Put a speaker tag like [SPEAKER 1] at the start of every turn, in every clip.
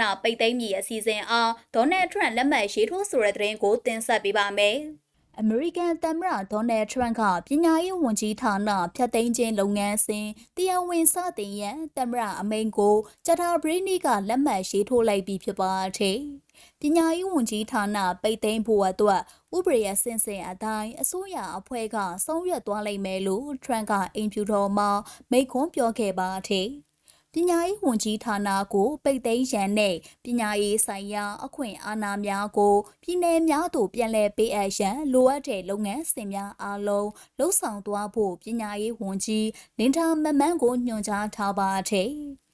[SPEAKER 1] နပိတ်သိမ်းမည်အစီအစဉ်အားဒေါ်နယ်ထရန့်လက်မှတ်ရေးထိုးဆိုတဲ့သတင်းကိုတင်ဆက်ပေးပါမယ်။အမေရိကန်သမ္မတဒေါ်နယ်ထရန့်ကပညာရေးဝန်ကြီးဌာနဖြတ်သိမ်းခြင်းလုပ်ငန်းစဉ်တရားဝင်စတင်ရန်သမ္မတအမိန့်ကိုဂျတာဘရီနီကလက်မှတ်ရေးထိုးလိုက်ပြီးဖြစ်ပါတယ်။ပညာရေးဝန်ကြီးဌာနပိတ်သိမ်းဖို့အတွက်ဥပဒေအဆင့်ဆင့်အတိုင်းအစိုးရအဖွဲ့ကဆုံးရွက်သွားလိမ့်မယ်လို့ထရန့်ကအင်ဖြူတော်မှာမိန့်ခွန်းပြောခဲ့ပါတယ်။ ပညာရေးဝန်ကြီးဌာနကိုပိတ်သိမ်းရန်နဲ့ပညာရေးဆိုင်ရာအခွင့်အာဏာများကိုပြည်내များသို့ပြန်လည်ပေးအပ်ရန်လိုအပ်တဲ့လုပ်ငန်းစဉ်များအားလုံးလှုပ်ဆောင်သွားဖို့ပညာရေးဝန်ကြီးလင်တာမမန်းကိုညွှန်ကြားထားပါတယ်။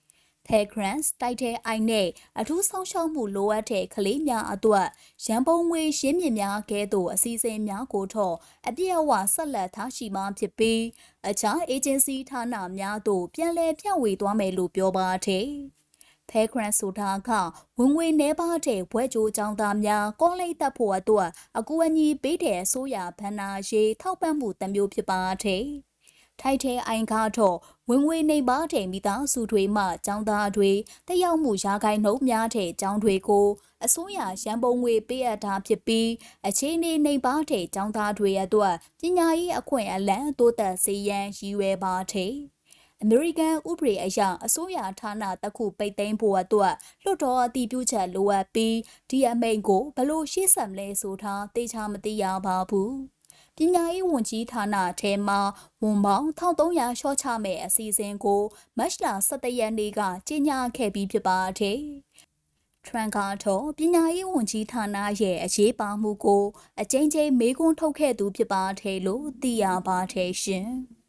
[SPEAKER 1] Pagrants တိုက်တဲ့အိုင်နဲ့အထူးဆောင်ရှောက်မှုလိုအပ်တဲ့ကလေးများအတွက်ရန်ပုံငွေရှင်းမြစ်များကဲ့သို့အစီအစဉ်များကိုတော့အပြည့်အဝဆက်လက်ထားရှိမှဖြစ်ပြီးအခြား agency ဌာနများသို့ပြန်လည်ဖြန့်ဝေသွားမယ်လို့ပြောပါတယ်။ Pagrant ဆိုတာကဝင်ငွေနှဲပါတဲ့ဘွဲ့ကြိုးចောင်းသားများကောလိပ်တက်ဖို့အတွက်အကူအညီပေးတဲ့အစိုးရဗန္နာရေးထောက်ပံ့မှုတစ်မျိုးဖြစ်ပါတယ်။ ထိုက်တဲ့အိုင်ကတော့ဝင်ငွေနေပါတဲ့မိသားစုတွေမှចောင်းသားတွေတက်ရောက်မှုရာဂိုင်နှုန်းများတဲ့ចောင်းတွေကိုအစိုးရရန်ပုံငွေပေးအပ်တာဖြစ်ပြီးအခြေအနေနေပါတဲ့ចောင်းသားတွေအတွက်ပညာရေးအခွင့်အလမ်းတိုးတက်စေရန်ရည်ရွယ်ပါတယ်။အမေရိကန်ဥပဒေအရအစိုးရဌာနတစ်ခုပိတ်သိမ်းဖို့အတွက်လွှတ်တော်အတည်ပြုချက်လိုအပ်ပြီးဒီအမိန့်ကိုဘလို့ရှေ့ဆက်မလဲဆိုတာသိချာမသိရပါဘူး။ ပညာရေးဝန်ကြီးဌာနထဲမှာဝန်ပေါင်း1300ရှော့ချမဲ့အစီအစဉ်ကိုမတ်လ17ရက်နေ့ကကြေညာခဲ့ပြီးဖြစ်ပါတယ်။ထရန်ကတော့ပညာရေးဝန်ကြီးဌာနရဲ့အရေးပါမှုကိုအကြိမ်ကြိမ်မေးခွန်းထုတ်ခဲ့သူဖြစ်ပါတယ်လို့သိရပါတယ်ရှင်။